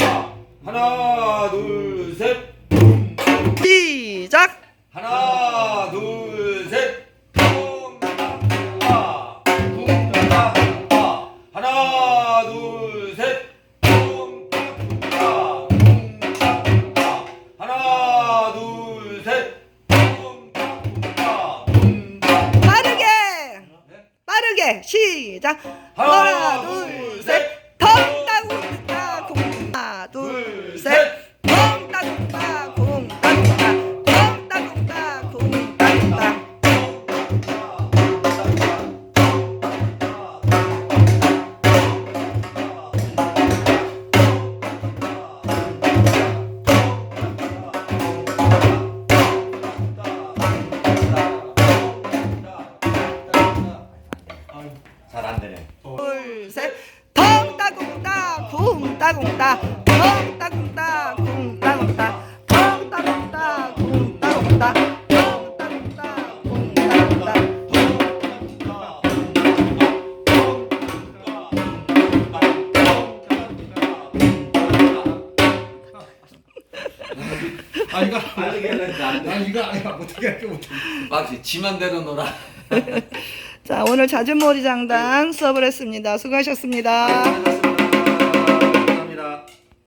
아, 하나 둘 셋. 시작. 하나 둘 셋. 아. 하나 둘 셋. 아. 하나 둘 셋. 빠르게. 네? 빠르게 시작. 하나 잘 안 되네. 둘 셋. 덩따궁따 공. 따궁따. 덩따궁따 공. 따궁따. 덩따궁따 공. 따궁따. 덩따궁따 공. 따궁따. 아 이거 빠르게 했는데 안 돼. 난 이거 아니야 어떻게 할게 못해. 막지 지만대로 놀아. 자, 오늘 자주몰이 장단 수업을 했습니다. 수고하셨습니다.